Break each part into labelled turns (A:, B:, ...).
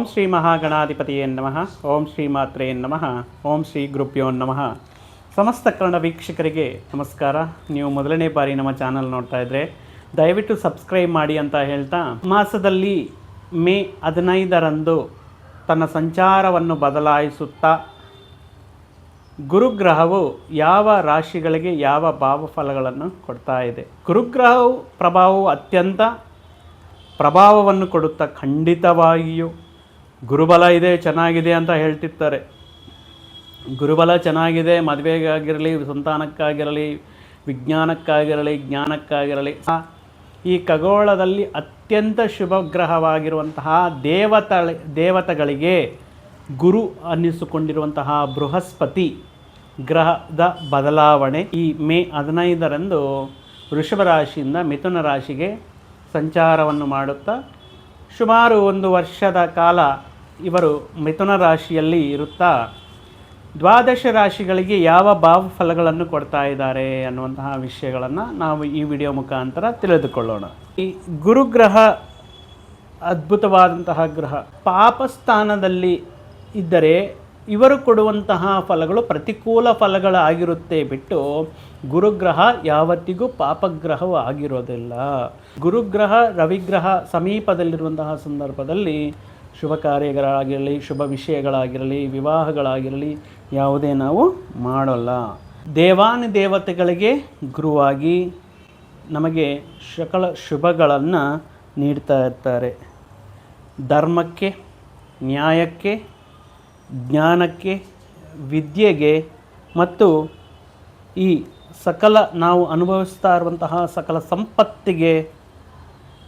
A: ಓಂ ಶ್ರೀ ಮಹಾಗಣಾಧಿಪತಿಯೇ ನಮಃ. ಓಂ ಶ್ರೀ ಮಾತ್ರೆಯೇ ನಮಃ. ಓಂ ಶ್ರೀ ಗುರುಪ್ಯೋ ನಮಃ. ಸಮಸ್ತ ಕನ್ನಡ ವೀಕ್ಷಕರಿಗೆ ನಮಸ್ಕಾರ. ನೀವು ಮೊದಲನೇ ಬಾರಿ ನಮ್ಮ ಚಾನಲ್ ನೋಡ್ತಾ ಇದ್ದರೆ ದಯವಿಟ್ಟು ಸಬ್ಸ್ಕ್ರೈಬ್ ಮಾಡಿ ಅಂತ ಹೇಳ್ತಾ, ಮಾಸದಲ್ಲಿ ಮೇ ಹದಿನೈದರಂದು ತನ್ನ ಸಂಚಾರವನ್ನು ಬದಲಾಯಿಸುತ್ತಾ, ಗುರುಗ್ರಹವು ಯಾವ ರಾಶಿಗಳಿಗೆ ಯಾವ ಭಾವಫಲಗಳನ್ನು ಕೊಡ್ತಾ ಇದೆ. ಗುರುಗ್ರಹವು ಪ್ರಭಾವವು ಅತ್ಯಂತ ಪ್ರಭಾವವನ್ನು ಕೊಡುತ್ತಾ ಖಂಡಿತವಾಗಿಯೂ ಗುರುಬಲ ಇದೆ, ಚೆನ್ನಾಗಿದೆ ಅಂತ ಹೇಳ್ತಿರ್ತಾರೆ. ಗುರುಬಲ ಚೆನ್ನಾಗಿದೆ, ಮದುವೆಗಾಗಿರಲಿ, ಸಂತಾನಕ್ಕಾಗಿರಲಿ, ವಿಜ್ಞಾನಕ್ಕಾಗಿರಲಿ, ಜ್ಞಾನಕ್ಕಾಗಿರಲಿ. ಈ ಖಗೋಳದಲ್ಲಿ ಅತ್ಯಂತ ಶುಭಗ್ರಹವಾಗಿರುವಂತಹ ದೇವತ ದೇವತೆಗಳಿಗೆ ಗುರು ಅನ್ನಿಸಿಕೊಂಡಿರುವಂತಹ ಬೃಹಸ್ಪತಿ ಗ್ರಹದ ಬದಲಾವಣೆ ಈ ಮೇ ಹದಿನೈದರಂದು ವೃಷಭ ರಾಶಿಯಿಂದ ಮಿಥುನ ರಾಶಿಗೆ ಸಂಚಾರವನ್ನು ಮಾಡುತ್ತಾ, ಸುಮಾರು ಒಂದು ವರ್ಷದ ಕಾಲ ಇವರು ಮಿಥುನ ರಾಶಿಯಲ್ಲಿ ಇರುತ್ತಾ, ದ್ವಾದಶ ರಾಶಿಗಳಿಗೆ ಯಾವ ಭಾವಫಲಗಳನ್ನು ಕೊಡ್ತಾ ಇದ್ದಾರೆ ಅನ್ನುವಂತಹ ವಿಷಯಗಳನ್ನು ನಾವು ಈ ವಿಡಿಯೋ ಮುಖಾಂತರ ತಿಳಿದುಕೊಳ್ಳೋಣ. ಈ ಗುರುಗ್ರಹ, ಅದ್ಭುತವಾದಂತಹ ಗ್ರಹ ಪಾಪಸ್ಥಾನದಲ್ಲಿ ಇದ್ದರೆ ಇವರು ಕೊಡುವಂತಹ ಫಲಗಳು ಪ್ರತಿಕೂಲ ಫಲಗಳಾಗಿರುತ್ತೆ ಬಿಟ್ಟು ಗುರುಗ್ರಹ ಯಾವತ್ತಿಗೂ ಪಾಪಗ್ರಹವು ಆಗಿರೋದಿಲ್ಲ. ಗುರುಗ್ರಹ, ರವಿಗ್ರಹ ಸಮೀಪದಲ್ಲಿರುವಂತಹ ಸಂದರ್ಭದಲ್ಲಿ ಶುಭ ಕಾರ್ಯಗಳಾಗಿರಲಿ, ಶುಭ ವಿಷಯಗಳಾಗಿರಲಿ, ವಿವಾಹಗಳಾಗಿರಲಿ, ಯಾವುದೇ ನಾವು ಮಾಡೋಲ್ಲ. ದೇವಾನು ದೇವತೆಗಳಿಗೆ ಗುರುವಾಗಿ ನಮಗೆ ಸಕಲ ಶುಭಗಳನ್ನು ನೀಡ್ತಾ ಇರ್ತಾರೆ. ಧರ್ಮಕ್ಕೆ, ನ್ಯಾಯಕ್ಕೆ, ಜ್ಞಾನಕ್ಕೆ, ವಿದ್ಯೆಗೆ ಮತ್ತು ಈ ಸಕಲ ನಾವು ಅನುಭವಿಸ್ತಾ ಇರುವಂತಹ ಸಕಲ ಸಂಪತ್ತಿಗೆ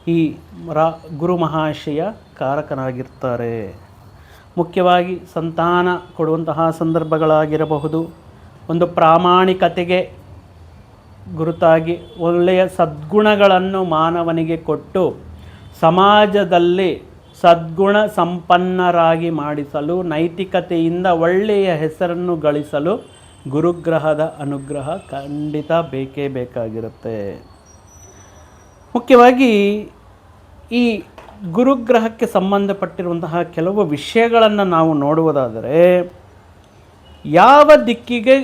A: ಈ ರಾ ಗುರು ಮಹಾಶಯ ಕಾರಕನಾಗಿರ್ತಾರೆ ಮುಖ್ಯವಾಗಿ ಸಂತಾನ ಕೊಡುವಂತಹ ಸಂದರ್ಭಗಳಾಗಿರಬಹುದು. ಒಂದು ಪ್ರಾಮಾಣಿಕತೆಗೆ ಗುರುತಾಗಿ ಒಳ್ಳೆಯ ಸದ್ಗುಣಗಳನ್ನು ಮಾನವನಿಗೆ ಕೊಟ್ಟು ಸಮಾಜದಲ್ಲಿ ಸದ್ಗುಣ ಸಂಪನ್ನರಾಗಿ ಮಾಡಿಸಲು, ನೈತಿಕತೆಯಿಂದ ಒಳ್ಳೆಯ ಹೆಸರನ್ನು ಗಳಿಸಲು ಗುರುಗ್ರಹದ ಅನುಗ್ರಹ ಖಂಡಿತ ಬೇಕೇ ಬೇಕಾಗಿರುತ್ತೆ. ಮುಖ್ಯವಾಗಿ ಈ ಗುರುಗ್ರಹಕ್ಕೆ ಸಂಬಂಧಪಟ್ಟಿರುವಂತಹ ಕೆಲವು ವಿಷಯಗಳನ್ನು ನಾವು ನೋಡುವುದಾದರೆ, ಯಾವ ದಿಕ್ಕಿಗೆ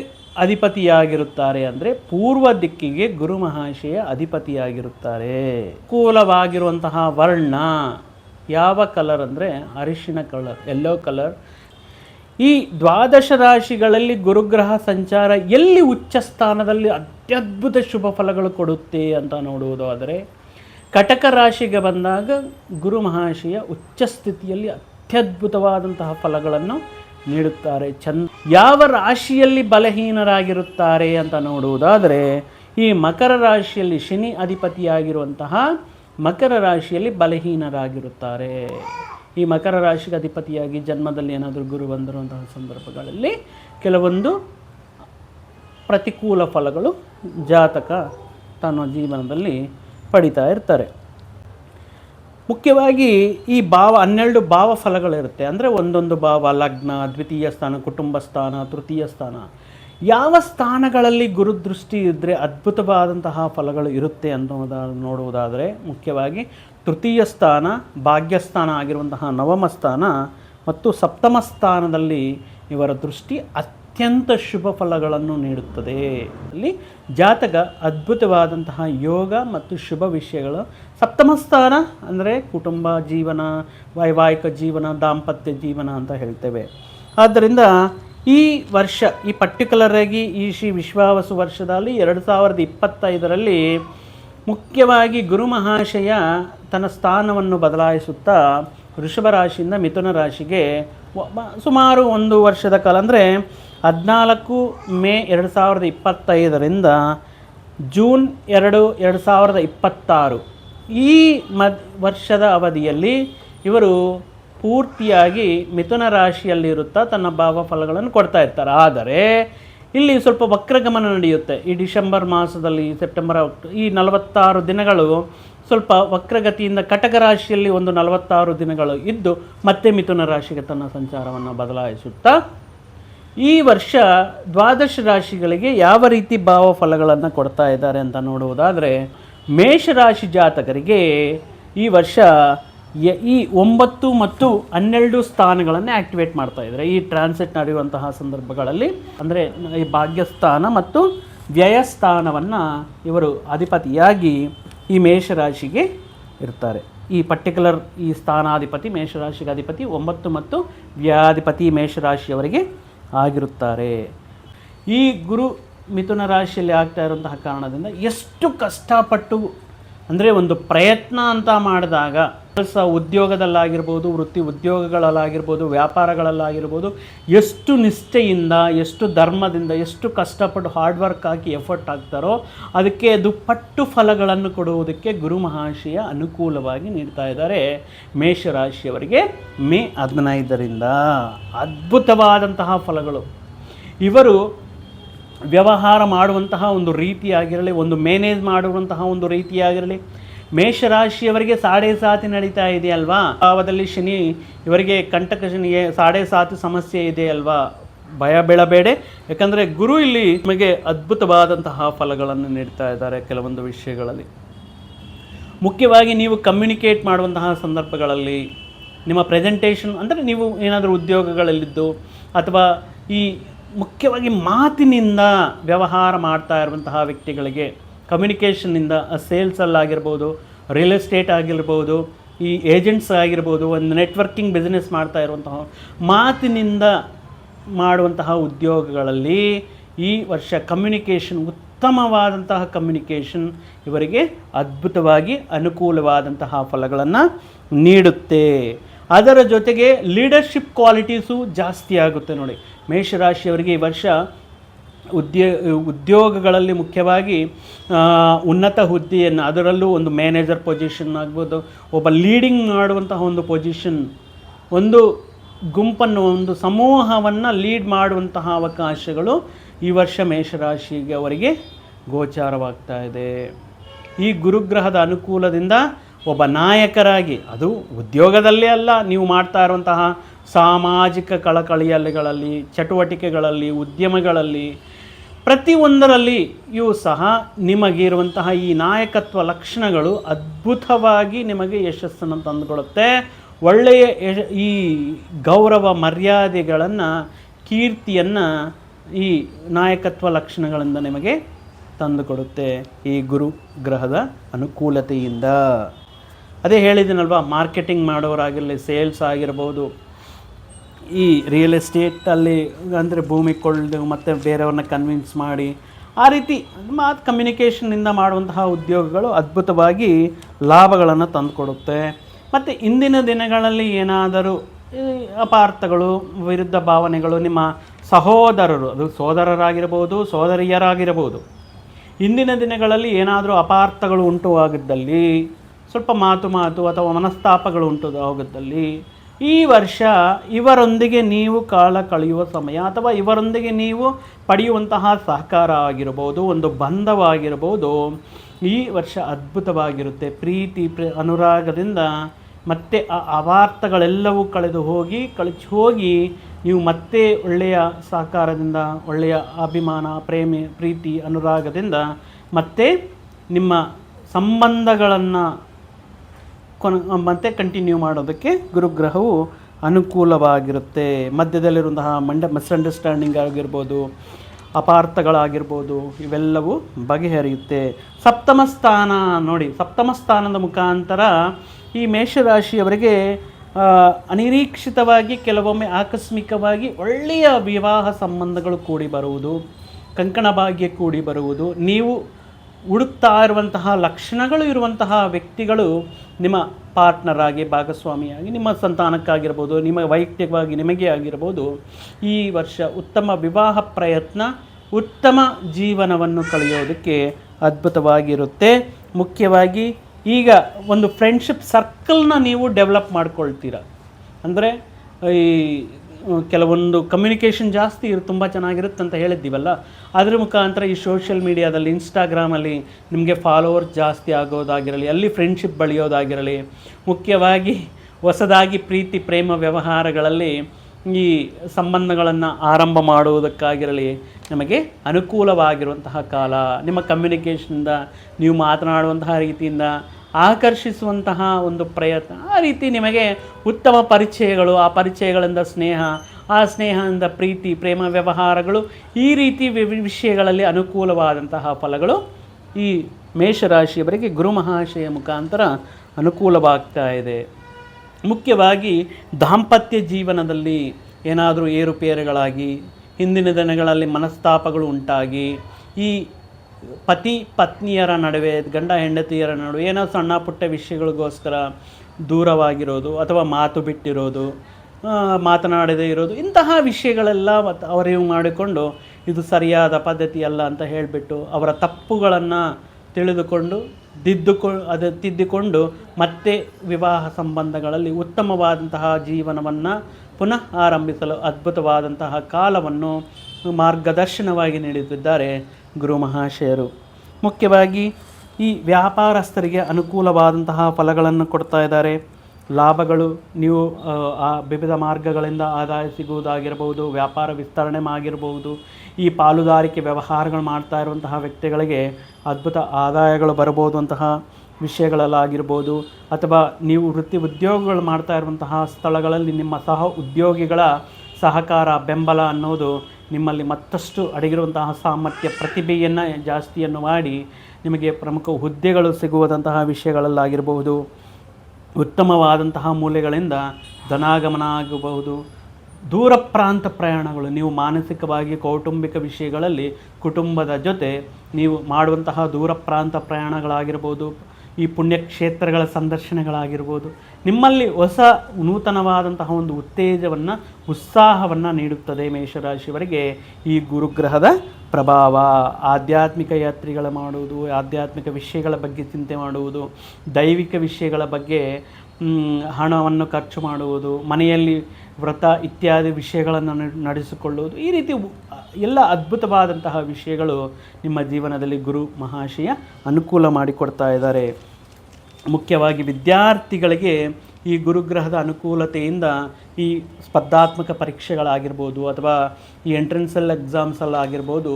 A: ಅಧಿಪತಿಯಾಗಿರುತ್ತಾರೆ ಅಂದರೆ ಪೂರ್ವ ದಿಕ್ಕಿಗೆ ಗುರು ಮಹಾಶಯ ಅಧಿಪತಿಯಾಗಿರುತ್ತಾರೆ. ಕೂಲವಾಗಿರುವಂತಹ ವರ್ಣ, ಯಾವ ಕಲರ್ ಅಂದರೆ ಅರಿಶಿಣ ಕಲರ್ ಎಲ್ಲೋ ಕಲರ್ ಈ ದ್ವಾದಶ ರಾಶಿಗಳಲ್ಲಿ ಗುರುಗ್ರಹ ಸಂಚಾರ ಎಲ್ಲಿ ಉಚ್ಚ ಸ್ಥಾನದಲ್ಲಿ ಅತ್ಯದ್ಭುತ ಶುಭ ಫಲಗಳು ಕೊಡುತ್ತೆ ಅಂತ ನೋಡುವುದಾದರೆ ಕಟಕ ರಾಶಿಗೆ ಬಂದಾಗ ಗುರು ಮಹಾಶಯ ಉಚ್ಚ ಸ್ಥಿತಿಯಲ್ಲಿ ಅತ್ಯದ್ಭುತವಾದಂತಹ ಫಲಗಳನ್ನು ನೀಡುತ್ತಾರೆ. ಚಂದ ಯಾವ ರಾಶಿಯಲ್ಲಿ ಬಲಹೀನರಾಗಿರುತ್ತಾರೆ ಅಂತ ನೋಡುವುದಾದರೆ, ಈ ಮಕರ ರಾಶಿಯಲ್ಲಿ ಶನಿ ಅಧಿಪತಿಯಾಗಿರುವಂತಹ ಮಕರ ರಾಶಿಯಲ್ಲಿ ಬಲಹೀನರಾಗಿರುತ್ತಾರೆ. ಈ ಮಕರ ರಾಶಿಗೆ ಅಧಿಪತಿಯಾಗಿ ಜನ್ಮದಲ್ಲಿ ಏನಾದರೂ ಗುರು ಬಂದಿರುವಂತಹ ಸಂದರ್ಭಗಳಲ್ಲಿ ಕೆಲವೊಂದು ಪ್ರತಿಕೂಲ ಫಲಗಳು ಜಾತಕ ತನ್ನ ಜೀವನದಲ್ಲಿ ಪಡಿತಾ ಇರ್ತಾರೆ. ಮುಖ್ಯವಾಗಿ ಈ ಭಾವ, ಹನ್ನೆರಡು ಭಾವ ಫಲಗಳಿರುತ್ತೆ. ಅಂದರೆ ಒಂದೊಂದು ಭಾವ, ಲಗ್ನ, ದ್ವಿತೀಯ ಸ್ಥಾನ, ಕುಟುಂಬ ಸ್ಥಾನ, ತೃತೀಯ ಸ್ಥಾನ. ಯಾವ ಸ್ಥಾನಗಳಲ್ಲಿ ಗುರುದೃಷ್ಟಿ ಇದ್ದರೆ ಅದ್ಭುತವಾದಂತಹ ಫಲಗಳು ಇರುತ್ತೆ ಅನ್ನೋದ, ನೋಡುವುದಾದರೆ ಮುಖ್ಯವಾಗಿ ತೃತೀಯ ಸ್ಥಾನ, ಭಾಗ್ಯಸ್ಥಾನ ಆಗಿರುವಂತಹ ನವಮ ಸ್ಥಾನ ಮತ್ತು ಸಪ್ತಮ ಸ್ಥಾನದಲ್ಲಿ ಇವರ ದೃಷ್ಟಿ ಅತ್ಯಂತ ಶುಭ ಫಲಗಳನ್ನು ನೀಡುತ್ತದೆ. ಅಲ್ಲಿ ಜಾತಕ ಅದ್ಭುತವಾದಂತಹ ಯೋಗ ಮತ್ತು ಶುಭ ವಿಷಯಗಳು. ಸಪ್ತಮ ಸ್ಥಾನ ಅಂದರೆ ಕುಟುಂಬ ಜೀವನ, ವೈವಾಹಿಕ ಜೀವನ, ದಾಂಪತ್ಯ ಜೀವನ ಅಂತ ಹೇಳ್ತೇವೆ. ಆದ್ದರಿಂದ ಈ ವರ್ಷ, ಈ ಪರ್ಟಿಕ್ಯುಲರ್ ಆಗಿ ಈ ಶ್ರೀ ವಿಶ್ವಾವಸು ವರ್ಷದಲ್ಲಿ ಎರಡು ಸಾವಿರದ ಇಪ್ಪತ್ತೈದರಲ್ಲಿ ಮುಖ್ಯವಾಗಿ ಗುರು ಮಹಾಶಯ ತನ್ನ ಸ್ಥಾನವನ್ನು ಬದಲಾಯಿಸುತ್ತಾ ವೃಷಭ ರಾಶಿಯಿಂದ ಮಿಥುನ ರಾಶಿಗೆ ಸುಮಾರು ಒಂದು ವರ್ಷದ ಕಾಲ ಅಂದರೆ ಹದಿನಾಲ್ಕು ಮೇ ಎರಡು ಸಾವಿರದ ಇಪ್ಪತ್ತೈದರಿಂದ ಜೂನ್ ಎರಡು ಎರಡು ಸಾವಿರದ ಇಪ್ಪತ್ತಾರು. ಈ ಮದ್, ವರ್ಷದ ಅವಧಿಯಲ್ಲಿ ಇವರು ಪೂರ್ತಿಯಾಗಿ ಮಿಥುನ ರಾಶಿಯಲ್ಲಿರುತ್ತಾ ತನ್ನ ಭಾವಫಲಗಳನ್ನು ಕೊಡ್ತಾ ಇರ್ತಾರೆ. ಆದರೆ ಇಲ್ಲಿ ಸ್ವಲ್ಪ ವಕ್ರಗಮನ ನಡೆಯುತ್ತೆ. ಈ ಡಿಸೆಂಬರ್ ಮಾಸದಲ್ಲಿ ಸೆಪ್ಟೆಂಬರ್ ಈ ನಲವತ್ತಾರು ದಿನಗಳು ಸ್ವಲ್ಪ ವಕ್ರಗತಿಯಿಂದ ಕಟಕ ರಾಶಿಯಲ್ಲಿ ಒಂದು ನಲವತ್ತಾರು ದಿನಗಳು ಇದ್ದು ಮತ್ತೆ ಮಿಥುನ ರಾಶಿಗೆ ತನ್ನ ಸಂಚಾರವನ್ನು ಬದಲಾಯಿಸುತ್ತಾ ಈ ವರ್ಷ ದ್ವಾದಶ ರಾಶಿಗಳಿಗೆ ಯಾವ ರೀತಿ ಭಾವ ಫಲಗಳನ್ನು ಕೊಡ್ತಾ ಇದ್ದಾರೆ ಅಂತ ನೋಡುವುದಾದರೆ ಮೇಷರಾಶಿ ಜಾತಕರಿಗೆ ಈ ವರ್ಷ ಈ ಒಂಬತ್ತು ಮತ್ತು ಹನ್ನೆರಡು ಸ್ಥಾನಗಳನ್ನು ಆಕ್ಟಿವೇಟ್ ಮಾಡ್ತಾ ಇದ್ದಾರೆ. ಈ ಟ್ರಾನ್ಸಿಟ್ ನಡೆಯುವಂತಹ ಸಂದರ್ಭಗಳಲ್ಲಿ ಅಂದರೆ ಈ ಭಾಗ್ಯಸ್ಥಾನ ಮತ್ತು ವ್ಯಯಸ್ಥಾನವನ್ನು ಇವರು ಅಧಿಪತಿಯಾಗಿ ಈ ಮೇಷರಾಶಿಗೆ ಇರ್ತಾರೆ. ಈ ಪರ್ಟಿಕ್ಯುಲರ್ ಈ ಸ್ಥಾನಾಧಿಪತಿ ಮೇಷರಾಶಿಗೆ ಅಧಿಪತಿ, ಒಂಬತ್ತು ಮತ್ತು ವ್ಯಾಧಿಪತಿ ಮೇಷರಾಶಿಯವರಿಗೆ ಆಗಿರುತ್ತಾರೆ. ಈ ಗುರು ಮಿಥುನ ರಾಶಿಯಲ್ಲಿ ಆಗ್ತಾ ಇರುವಂತಹ ಕಾರಣದಿಂದ ಎಷ್ಟು ಕಷ್ಟಪಟ್ಟು ಅಂದರೆ ಒಂದು ಪ್ರಯತ್ನ ಅಂತ ಮಾಡಿದಾಗ ಕೆಲಸ ಉದ್ಯೋಗದಲ್ಲಾಗಿರ್ಬೋದು, ವೃತ್ತಿ ಉದ್ಯೋಗಗಳಲ್ಲಾಗಿರ್ಬೋದು, ವ್ಯಾಪಾರಗಳಲ್ಲಾಗಿರ್ಬೋದು, ಎಷ್ಟು ನಿಷ್ಠೆಯಿಂದ, ಎಷ್ಟು ಧರ್ಮದಿಂದ, ಎಷ್ಟು ಕಷ್ಟಪಟ್ಟು ಹಾರ್ಡ್ ವರ್ಕ್ ಹಾಕಿ ಎಫರ್ಟ್ ಹಾಕ್ತಾರೋ ಅದಕ್ಕೆ ಅದು ಪಟ್ಟು ಫಲಗಳನ್ನು ಕೊಡುವುದಕ್ಕೆ ಗುರು ಮಹಾಶಯ ಅನುಕೂಲವಾಗಿ ನೀಡ್ತಾ ಇದ್ದಾರೆ. ಮೇಷರಾಶಿಯವರಿಗೆ ಮೇ ಹದಿನೈದರಿಂದ ಅದ್ಭುತವಾದಂತಹ ಫಲಗಳು. ಇವರು ವ್ಯವಹಾರ ಮಾಡುವಂತಹ ಒಂದು ರೀತಿಯಾಗಿರಲಿ, ಒಂದು ಮ್ಯಾನೇಜ್ ಮಾಡುವಂತಹ ಒಂದು ರೀತಿಯಾಗಿರಲಿ ಮೇಷರಾಶಿಯವರಿಗೆ ಸಾಡೆ ಸಾತಿ ನಡೀತಾ ಇದೆ ಅಲ್ವಾ ಭಾವದಲ್ಲಿ ಶನಿ, ಇವರಿಗೆ ಕಂಟಕ ಶನಿಗೆ ಸಾಡೆ ಸಾತಿ ಸಮಸ್ಯೆ ಇದೆ ಅಲ್ವಾ ಭಯ ಬೀಳಬೇಡ. ಯಾಕಂದರೆ ಗುರು ಇಲ್ಲಿ ನಿಮಗೆ ಅದ್ಭುತವಾದಂತಹ ಫಲಗಳನ್ನು ನೀಡ್ತಾ ಇದ್ದಾರೆ ಕೆಲವೊಂದು ವಿಷಯಗಳಲ್ಲಿ. ಮುಖ್ಯವಾಗಿ ನೀವು ಕಮ್ಯುನಿಕೇಟ್ ಮಾಡುವಂತಹ ಸಂದರ್ಭಗಳಲ್ಲಿ ನಿಮ್ಮ ಪ್ರೆಸೆಂಟೇಷನ್ ಅಂದರೆ ನೀವು ಏನಾದರೂ ಉದ್ಯೋಗಗಳಲ್ಲಿದ್ದು ಅಥವಾ ಈ ಮುಖ್ಯವಾಗಿ ಮಾತಿನಿಂದ ವ್ಯವಹಾರ ಮಾಡ್ತಾ ಇರುವಂತಹ ವ್ಯಕ್ತಿಗಳಿಗೆ ಕಮ್ಯುನಿಕೇಷನ್ನಿಂದ ಸೇಲ್ಸಲ್ಲಾಗಿರ್ಬೋದು ರಿಯಲ್ ಎಸ್ಟೇಟ್ ಆಗಿರ್ಬೋದು, ಈ ಏಜೆಂಟ್ಸ್ ಆಗಿರ್ಬೋದು, ಒಂದು ನೆಟ್ವರ್ಕಿಂಗ್ ಬಿಸ್ನೆಸ್ ಮಾಡ್ತಾ ಇರುವಂತಹ ಮಾತಿನಿಂದ ಮಾಡುವಂತಹ ಉದ್ಯೋಗಗಳಲ್ಲಿ ಈ ವರ್ಷ ಕಮ್ಯುನಿಕೇಷನ್ ಉತ್ತಮವಾದಂತಹ ಕಮ್ಯುನಿಕೇಷನ್ ಇವರಿಗೆ ಅದ್ಭುತವಾಗಿ ಅನುಕೂಲವಾದಂತಹ ಫಲಗಳನ್ನು ನೀಡುತ್ತೆ. ಅದರ ಜೊತೆಗೆ ಲೀಡರ್ಶಿಪ್ ಕ್ವಾಲಿಟೀಸು ಜಾಸ್ತಿ ಆಗುತ್ತೆ ನೋಡಿ. ಮೇಷರಾಶಿಯವರಿಗೆ ಈ ವರ್ಷ ಉದ್ಯ, ಉದ್ಯೋಗಗಳಲ್ಲಿ ಮುಖ್ಯವಾಗಿ ಉನ್ನತ ಹುದ್ದೆಯನ್ನು, ಅದರಲ್ಲೂ ಒಂದು ಮ್ಯಾನೇಜರ್ ಪೊಸಿಷನ್ ಆಗ್ಬೋದು, ಒಬ್ಬ ಲೀಡಿಂಗ್ ಮಾಡುವಂತಹ ಒಂದು ಪೊಸಿಷನ್ ಒಂದು ಗುಂಪನ್ನು, ಒಂದು ಸಮೂಹವನ್ನು ಲೀಡ್ ಮಾಡುವಂತಹ ಅವಕಾಶಗಳು ಈ ವರ್ಷ ಮೇಷರಾಶಿಗೆ ಅವರಿಗೆ ಗೋಚಾರವಾಗ್ತಾ ಇದೆ. ಈ ಗುರುಗ್ರಹದ ಅನುಕೂಲದಿಂದ ಒಬ್ಬ ನಾಯಕರಾಗಿ, ಅದು ಉದ್ಯೋಗದಲ್ಲೇ ಅಲ್ಲ, ನೀವು ಮಾಡ್ತಾ ಇರುವಂತಹ ಸಾಮಾಜಿಕ ಕಳಕಳಿಯಲ್ಲಿಗಳಲ್ಲಿ, ಚಟುವಟಿಕೆಗಳಲ್ಲಿ, ಉದ್ಯಮಗಳಲ್ಲಿ ಪ್ರತಿಯೊಂದರಲ್ಲಿಯೂ ಸಹ ನಿಮಗಿರುವಂತಹ ಈ ನಾಯಕತ್ವ ಲಕ್ಷಣಗಳು ಅದ್ಭುತವಾಗಿ ನಿಮಗೆ ಯಶಸ್ಸನ್ನು ತಂದುಕೊಡುತ್ತೆ. ಒಳ್ಳೆಯ ಈ ಗೌರವ ಮರ್ಯಾದೆಗಳನ್ನು, ಕೀರ್ತಿಯನ್ನು ಈ ನಾಯಕತ್ವ ಲಕ್ಷಣಗಳಿಂದ ನಿಮಗೆ ತಂದುಕೊಡುತ್ತೆ ಈ ಗುರು ಗ್ರಹದ ಅನುಕೂಲತೆಯಿಂದ. ಅದೇ ಹೇಳಿದ್ದೀನಲ್ವಾ ಮಾರ್ಕೆಟಿಂಗ್ ಮಾಡೋರಾಗಿರಲಿ, ಸೇಲ್ಸ್ ಆಗಿರ್ಬೋದು ಈ ರಿಯಲ್ ಎಸ್ಟೇಟಲ್ಲಿ ಅಂದರೆ ಭೂಮಿ ಕೊಳ್ಳು ಮತ್ತು ಬೇರೆಯವ್ರನ್ನ ಕನ್ವಿನ್ಸ್ ಮಾಡಿ ಆ ರೀತಿ ಮಾತು ಕಮ್ಯುನಿಕೇಷನ್ನಿಂದ ಮಾಡುವಂತಹ ಉದ್ಯೋಗಗಳು ಅದ್ಭುತವಾಗಿ ಲಾಭಗಳನ್ನು ತಂದುಕೊಡುತ್ತೆ. ಮತ್ತು ಇಂದಿನ ದಿನಗಳಲ್ಲಿ ಏನಾದರೂ ಅಪಾರ್ಥಗಳು, ವಿರುದ್ಧ ಭಾವನೆಗಳು ನಿಮ್ಮ ಸಹೋದರರು, ಅದು ಸೋದರರಾಗಿರ್ಬೋದು ಸೋದರಿಯರಾಗಿರಬಹುದು ಇಂದಿನ ದಿನಗಳಲ್ಲಿ ಏನಾದರೂ ಅಪಾರ್ಥಗಳು ಉಂಟು ಆಗಿದ್ದಲ್ಲಿ ಸ್ವಲ್ಪ ಮಾತು ಮಾತು ಅಥವಾ ಮನಸ್ತಾಪಗಳು ಉಂಟು ಆಗುತ್ತಲ್ಲಿ ಈ ವರ್ಷ ಇವರೊಂದಿಗೆ ನೀವು ಕಾಲ ಕಳೆಯುವ ಸಮಯ ಅಥವಾ ಇವರೊಂದಿಗೆ ನೀವು ಪಡೆಯುವಂತಹ ಸಹಕಾರ ಆಗಿರ್ಬೋದು, ಒಂದು ಬಂಧವಾಗಿರ್ಬೋದು, ಈ ವರ್ಷ ಅದ್ಭುತವಾಗಿರುತ್ತೆ. ಪ್ರೀತಿ, ಪ್ರ, ಅನುರಾಗದಿಂದ ಮತ್ತೆ ಆ ಅವಾರ್ಥಗಳೆಲ್ಲವೂ ಕಳೆದು ಹೋಗಿ, ಕಳಚಿ ಹೋಗಿ ನೀವು ಮತ್ತೆ ಒಳ್ಳೆಯ ಸಹಕಾರದಿಂದ, ಒಳ್ಳೆಯ ಅಭಿಮಾನ, ಪ್ರೇಮಿ, ಪ್ರೀತಿ, ಅನುರಾಗದಿಂದ ಮತ್ತೆ ನಿಮ್ಮ ಸಂಬಂಧಗಳನ್ನು ಕೊನ ಮತ್ತೆ ಕಂಟಿನ್ಯೂ ಮಾಡೋದಕ್ಕೆ ಗುರುಗ್ರಹವು ಅನುಕೂಲವಾಗಿರುತ್ತೆ. ಮಧ್ಯದಲ್ಲಿರುವಂತಹ ಮಂಡ ಮಿಸ್ಅಂಡರ್ಸ್ಟ್ಯಾಂಡಿಂಗ್ ಆಗಿರ್ಬೋದು, ಅಪಾರ್ಥಗಳಾಗಿರ್ಬೋದು, ಇವೆಲ್ಲವೂ ಬಗೆಹರಿಯುತ್ತೆ. ಸಪ್ತಮ ಸ್ಥಾನ ನೋಡಿ, ಸಪ್ತಮ ಸ್ಥಾನದ ಮುಖಾಂತರ ಈ ಮೇಷರಾಶಿಯವರಿಗೆ ಅನಿರೀಕ್ಷಿತವಾಗಿ ಕೆಲವೊಮ್ಮೆ ಆಕಸ್ಮಿಕವಾಗಿ ಒಳ್ಳೆಯ ವಿವಾಹ ಸಂಬಂಧಗಳು ಕೂಡಿ ಬರುವುದು, ಕಂಕಣ ಭಾಗ್ಯ ಕೂಡಿ ಬರುವುದು. ನೀವು ಹುಡುಕ್ತಾ ಇರುವಂತಹ ಲಕ್ಷಣಗಳು ಇರುವಂತಹ ವ್ಯಕ್ತಿಗಳು ನಿಮ್ಮ ಪಾರ್ಟ್ನರ್ ಆಗಿ ಭಾಗಸ್ವಾಮಿಯಾಗಿ ನಿಮ್ಮ ಸಂತಾನಕ್ಕಾಗಿರ್ಬೋದು, ನಿಮ್ಮ ವೈಯಕ್ತಿಕವಾಗಿ ನಿಮಗೆ ಆಗಿರ್ಬೋದು, ಈ ವರ್ಷ ಉತ್ತಮ ವಿವಾಹ ಪ್ರಯತ್ನ, ಉತ್ತಮ ಜೀವನವನ್ನು ಕಳೆಯೋದಕ್ಕೆ ಅದ್ಭುತವಾಗಿರುತ್ತೆ. ಮುಖ್ಯವಾಗಿ ಈಗ ಒಂದು ಫ್ರೆಂಡ್ಶಿಪ್ ಸರ್ಕಲ್ನ ನೀವು ಡೆವಲಪ್ ಮಾಡ್ಕೊಳ್ತೀರ. ಅಂದರೆ ಈ ಕೆಲವೊಂದು ಕಮ್ಯುನಿಕೇಷನ್ ಜಾಸ್ತಿ ಇರು, ತುಂಬ ಚೆನ್ನಾಗಿರುತ್ತೆ ಅಂತ ಹೇಳಿದ್ದೀವಲ್ಲ? ಅದ್ರ ಮುಖಾಂತರ ಈ ಸೋಷಿಯಲ್ ಮೀಡಿಯಾದಲ್ಲಿ ಇನ್ಸ್ಟಾಗ್ರಾಮಲ್ಲಿ ನಿಮಗೆ ಫಾಲೋವರ್ ಜಾಸ್ತಿ ಆಗೋದಾಗಿರಲಿ, ಅಲ್ಲಿ ಫ್ರೆಂಡ್ಶಿಪ್ ಬೆಳೆಯೋದಾಗಿರಲಿ, ಮುಖ್ಯವಾಗಿ ಹೊಸದಾಗಿ ಪ್ರೀತಿ, ಪ್ರೇಮ, ವ್ಯವಹಾರಗಳಲ್ಲಿ ಈ ಸಂಬಂಧಗಳನ್ನು ಆರಂಭ ಮಾಡುವುದಕ್ಕಾಗಿರಲಿ ನಮಗೆ ಅನುಕೂಲವಾಗಿರುವಂತಹ ಕಾಲ, ನಿಮ್ಮ ಕಮ್ಯುನಿಕೇಷನಿಂದ ನೀವು ಮಾತನಾಡುವಂತಹ ರೀತಿಯಿಂದ ಆಕರ್ಷಿಸುವಂತಹ ಒಂದು ಪ್ರಯತ್ನ. ಆ ರೀತಿ ನಿಮಗೆ ಉತ್ತಮ ಪರಿಚಯಗಳು, ಆ ಪರಿಚಯಗಳಿಂದ ಸ್ನೇಹ, ಆ ಸ್ನೇಹದಿಂದ ಪ್ರೀತಿ, ಪ್ರೇಮ ವ್ಯವಹಾರಗಳು ಈ ರೀತಿ ವಿಷಯಗಳಲ್ಲಿ ಅನುಕೂಲವಾದಂತಹ ಫಲಗಳು ಈ ಮೇಷರಾಶಿಯವರಿಗೆ ಗುರು ಮಹಾಶಯ ಮುಖಾಂತರ ಅನುಕೂಲವಾಗ್ತಾ ಇದೆ. ಮುಖ್ಯವಾಗಿ ದಾಂಪತ್ಯ ಜೀವನದಲ್ಲಿ ಏನಾದರೂ ಏರುಪೇರುಗಳಾಗಿ, ಹಿಂದಿನ ದಿನಗಳಲ್ಲಿ ಮನಸ್ತಾಪಗಳು ಉಂಟಾಗಿ, ಈ ಪತಿ ಪತ್ನಿಯರ ನಡುವೆ, ಗಂಡ ಹೆಂಡತಿಯರ ನಡುವೆ ಏನೋ ಸಣ್ಣ ಪುಟ್ಟ ವಿಷಯಗಳಿಗೋಸ್ಕರ ದೂರವಾಗಿರೋದು ಅಥವಾ ಮಾತು ಬಿಟ್ಟಿರೋದು ಮಾತನಾಡದೇ ಇರೋದು, ಇಂತಹ ವಿಷಯಗಳೆಲ್ಲ ಮತ್ತು ಅವರಿವು ಮಾಡಿಕೊಂಡು ಇದು ಸರಿಯಾದ ಪದ್ಧತಿ ಅಲ್ಲ ಅಂತ ಹೇಳಿಬಿಟ್ಟು ಅವರ ತಪ್ಪುಗಳನ್ನು ತಿಳಿದುಕೊಂಡು ದಿದ್ದುಕೊ, ಅದು ತಿದ್ದಿಕೊಂಡು ಮತ್ತೆ ವಿವಾಹ ಸಂಬಂಧಗಳಲ್ಲಿ ಉತ್ತಮವಾದಂತಹ ಜೀವನವನ್ನು ಪುನಃ ಆರಂಭಿಸಲು ಅದ್ಭುತವಾದಂತಹ ಕಾಲವನ್ನು ಮಾರ್ಗದರ್ಶನವಾಗಿ ನೀಡುತ್ತಿದ್ದಾರೆ ಗುರು ಮಹಾಶಯರು. ಮುಖ್ಯವಾಗಿ ಈ ವ್ಯಾಪಾರಸ್ಥರಿಗೆ ಅನುಕೂಲವಾದಂತಹ ಫಲಗಳನ್ನು ಕೊಡ್ತಾ ಇದ್ದಾರೆ. ಲಾಭಗಳು ನೀವು ಆ, ವಿವಿಧ ಮಾರ್ಗಗಳಿಂದ ಆದಾಯ ಸಿಗುವುದಾಗಿರಬಹುದು ವ್ಯಾಪಾರ ವಿಸ್ತರಣೆ ಆಗಿರಬಹುದು ಈ ಪಾಲುದಾರಿಕೆ ವ್ಯವಹಾರಗಳು ಮಾಡ್ತಾ ಇರುವಂತಹ ವ್ಯಕ್ತಿಗಳಿಗೆ ಅದ್ಭುತ ಆದಾಯಗಳು ಬರಬಹುದು ಅಂತಹ ವಿಷಯಗಳಲ್ಲಾಗಿರ್ಬೋದು ಅಥವಾ ನೀವು ವೃತ್ತಿ ಉದ್ಯೋಗಗಳು ಮಾಡ್ತಾ ಇರುವಂತಹ ಸ್ಥಳಗಳಲ್ಲಿ ನಿಮ್ಮ ಸಹ ಉದ್ಯೋಗಿಗಳ ಸಹಕಾರ, ಬೆಂಬಲ ಅನ್ನೋದು ನಿಮ್ಮಲ್ಲಿ ಮತ್ತಷ್ಟು ಅಡಗಿರುವಂತಹ ಸಾಮರ್ಥ್ಯ, ಪ್ರತಿಭೆಯನ್ನು ಜಾಸ್ತಿಯನ್ನು ಮಾಡಿ ನಿಮಗೆ ಪ್ರಮುಖ ಹುದ್ದೆಗಳು ಸಿಗುವುದಂತಹ ವಿಷಯಗಳಲ್ಲಾಗಿರಬಹುದು ಉತ್ತಮವಾದಂತಹ ಮೂಲೆಗಳಿಂದ ಧನಾಗಮನ ಆಗಬಹುದು. ದೂರ ಪ್ರಾಂತ ಪ್ರಯಾಣಗಳು, ನೀವು ಮಾನಸಿಕವಾಗಿ ಕೌಟುಂಬಿಕ ವಿಷಯಗಳಲ್ಲಿ ಕುಟುಂಬದ ಜೊತೆ ನೀವು ಮಾಡುವಂತಹ ದೂರ ಪ್ರಾಂತ ಪ್ರಯಾಣಗಳಾಗಿರ್ಬೋದು. ಈ ಪುಣ್ಯಕ್ಷೇತ್ರಗಳ ಸಂದರ್ಶನಗಳಾಗಿರ್ಬೋದು. ನಿಮ್ಮಲ್ಲಿ ಹೊಸ ನೂತನವಾದಂತಹ ಒಂದು ಉತ್ತೇಜವನ್ನು, ಉತ್ಸಾಹವನ್ನು ನೀಡುತ್ತದೆ ಮೇಷರಾಶಿಯವರಿಗೆ ಈ ಗುರುಗ್ರಹದ ಪ್ರಭಾವ. ಆಧ್ಯಾತ್ಮಿಕ ಯಾತ್ರೆಗಳ ಮಾಡುವುದು, ಆಧ್ಯಾತ್ಮಿಕ ವಿಷಯಗಳ ಬಗ್ಗೆ ಚಿಂತೆ ಮಾಡುವುದು, ದೈವಿಕ ವಿಷಯಗಳ ಬಗ್ಗೆ ಹಣವನ್ನು ಖರ್ಚು ಮಾಡುವುದು, ಮನೆಯಲ್ಲಿ ವ್ರತ ಇತ್ಯಾದಿ ವಿಷಯಗಳನ್ನು ನಡೆಸಿಕೊಳ್ಳುವುದು. ಈ ರೀತಿ ಎಲ್ಲ ಅದ್ಭುತವಾದಂತಹ ವಿಷಯಗಳು ನಿಮ್ಮ ಜೀವನದಲ್ಲಿ ಗುರು ಮಹಾಶಯ ಅನುಕೂಲ ಮಾಡಿಕೊಡ್ತಾ ಇದ್ದಾರೆ. ಮುಖ್ಯವಾಗಿ ವಿದ್ಯಾರ್ಥಿಗಳಿಗೆ ಈ ಗುರುಗ್ರಹದ ಅನುಕೂಲತೆಯಿಂದ ಈ ಸ್ಪರ್ಧಾತ್ಮಕ ಪರೀಕ್ಷೆಗಳಾಗಿರ್ಬೋದು ಅಥವಾ ಈ ಎಂಟ್ರೆನ್ಸಲ್ ಎಕ್ಸಾಮ್ಸಲ್ಲಾಗಿರ್ಬೋದು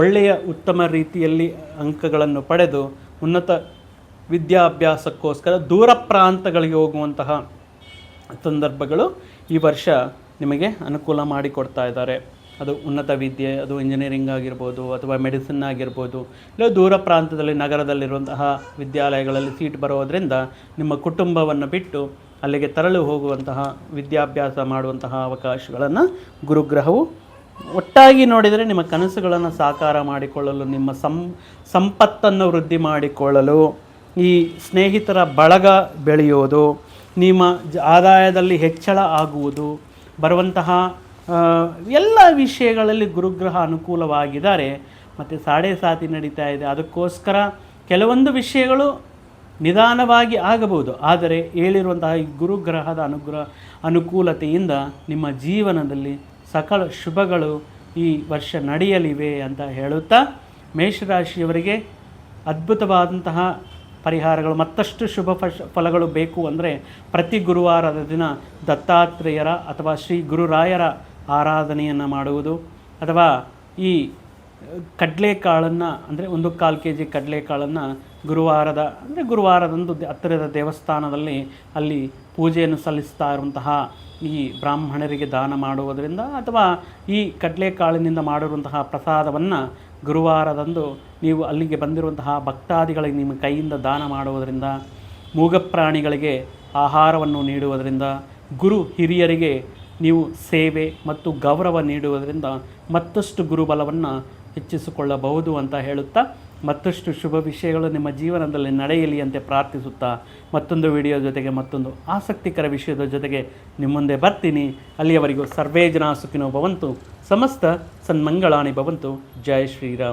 A: ಒಳ್ಳೆಯ ಉತ್ತಮ ರೀತಿಯಲ್ಲಿ ಅಂಕಗಳನ್ನು ಪಡೆದು ಉನ್ನತ ವಿದ್ಯಾಭ್ಯಾಸಕ್ಕೋಸ್ಕರ ದೂರ ಪ್ರಾಂತಗಳಿಗೆ ಹೋಗುವಂತಹ ಸಂದರ್ಭಗಳು ಈ ವರ್ಷ ನಿಮಗೆ ಅನುಕೂಲ ಮಾಡಿಕೊಡ್ತಾ ಇದ್ದಾರೆ. ಅದು ಉನ್ನತ ವಿದ್ಯೆ, ಅದು ಇಂಜಿನಿಯರಿಂಗ್ ಆಗಿರ್ಬೋದು ಅಥವಾ ಮೆಡಿಸಿನ್ ಆಗಿರ್ಬೋದು. ಇಲ್ಲ ದೂರ ಪ್ರಾಂತದಲ್ಲಿ ನಗರದಲ್ಲಿರುವಂತಹ ವಿದ್ಯಾಲಯಗಳಲ್ಲಿ ಸೀಟ್ ಬರೋದರಿಂದ ನಿಮ್ಮ ಕುಟುಂಬವನ್ನು ಬಿಟ್ಟು ಅಲ್ಲಿಗೆ ತರಳು ಹೋಗುವಂತಹ ವಿದ್ಯಾಭ್ಯಾಸ ಮಾಡುವಂತಹ ಅವಕಾಶಗಳನ್ನು ಗುರುಗ್ರಹವು ಒಟ್ಟಾಗಿ ನೋಡಿದರೆ ನಿಮ್ಮ ಕನಸುಗಳನ್ನು ಸಾಕಾರ ಮಾಡಿಕೊಳ್ಳಲು, ನಿಮ್ಮ ಸಂ, ಸಂಪತ್ತನ್ನು ವೃದ್ಧಿ ಮಾಡಿಕೊಳ್ಳಲು, ಈ ಸ್ನೇಹಿತರ ಬಳಗ ಬೆಳೆಯೋದು ನಿಮ್ಮ ಆದಾಯದಲ್ಲಿ ಹೆಚ್ಚಳ ಆಗುವುದು, ಬರುವಂತಹ ಎಲ್ಲ ವಿಷಯಗಳಲ್ಲಿ ಗುರುಗ್ರಹ ಅನುಕೂಲವಾಗಿದ್ದಾರೆ. ಮತ್ತು ಸಾಡೆ ಸಾತಿ ನಡೀತಾ ಇದೆ. ಅದಕ್ಕೋಸ್ಕರ ಕೆಲವೊಂದು ವಿಷಯಗಳು ನಿಧಾನವಾಗಿ ಆಗಬಹುದು. ಆದರೆ ಹೇಳಿರುವಂತಹ ಈ ಗುರುಗ್ರಹದ ಅನುಗ್ರಹ, ಅನುಕೂಲತೆಯಿಂದ ನಿಮ್ಮ ಜೀವನದಲ್ಲಿ ಸಕಲ ಶುಭಗಳು ಈ ವರ್ಷ ನಡೆಯಲಿವೆ ಅಂತ ಹೇಳುತ್ತಾ, ಮೇಷರಾಶಿಯವರಿಗೆ ಅದ್ಭುತವಾದಂತಹ ಪರಿಹಾರಗಳು, ಮತ್ತಷ್ಟು ಶುಭ ಫಲಗಳು ಬೇಕು ಅಂದರೆ ಪ್ರತಿ ಗುರುವಾರದ ದಿನ ದತ್ತಾತ್ರೇಯರ ಅಥವಾ ಶ್ರೀ ಗುರುರಾಯರ ಆರಾಧನೆಯನ್ನು ಮಾಡುವುದು. ಅಥವಾ ಈ ಕಡಲೆಕಾಳನ್ನು, ಅಂದರೆ ಒಂದು ಕಾಲು ಕೆ ಜಿ ಕಡಲೆಕಾಳನ್ನು ಗುರುವಾರದ, ಅಂದರೆ ಗುರುವಾರದಂದು ಹತ್ತಿರದ ದೇವಸ್ಥಾನದಲ್ಲಿ ಅಲ್ಲಿ ಪೂಜೆಯನ್ನು ಸಲ್ಲಿಸ್ತಾ ಇರುವಂತಹ ಈ ಬ್ರಾಹ್ಮಣರಿಗೆ ದಾನ ಮಾಡುವುದರಿಂದ ಅಥವಾ ಈ ಕಡಲೆಕಾಳಿನಿಂದ ಮಾಡಿರುವಂತಹ ಪ್ರಸಾದವನ್ನು ಗುರುವಾರದಂದು ನೀವು ಅಲ್ಲಿಗೆ ಬಂದಿರುವಂತಹ ಭಕ್ತಾದಿಗಳಿಗೆ ನಿಮ್ಮ ಕೈಯಿಂದ ದಾನ ಮಾಡುವುದರಿಂದ ಮೂಗ ಪ್ರಾಣಿಗಳಿಗೆ ಆಹಾರವನ್ನು ನೀಡುವುದರಿಂದ, ಗುರು ಹಿರಿಯರಿಗೆ ನೀವು ಸೇವೆ ಮತ್ತು ಗೌರವ ನೀಡುವುದರಿಂದ ಮತ್ತಷ್ಟು ಗುರುಬಲವನ್ನು ಹೆಚ್ಚಿಸಿಕೊಳ್ಳಬಹುದು ಅಂತ ಹೇಳುತ್ತಾ ಮತ್ತಷ್ಟು ಶುಭ ವಿಷಯಗಳು ನಿಮ್ಮ ಜೀವನದಲ್ಲಿ ನಡೆಯಲಿ ಅಂತ ಪ್ರಾರ್ಥಿಸುತ್ತಾ ಮತ್ತೊಂದು ವಿಡಿಯೋ ಜೊತೆಗೆ ಮತ್ತೊಂದು ಆಸಕ್ತಿಕರ ವಿಷಯದ ಜೊತೆಗೆ ನಿಮ್ಮ ಮುಂದೆ ಬರ್ತೀನಿ. ಅಲ್ಲಿಯವರೆಗೂ ಸರ್ವೇ ಜನ ಸುಖಿನೋ ಭವಂತು. ಸಮಸ್ತ ಸನ್ಮಂಗಳಾಣಿ ಭವಂತು. ಜಯ ಶ್ರೀರಾಮ್.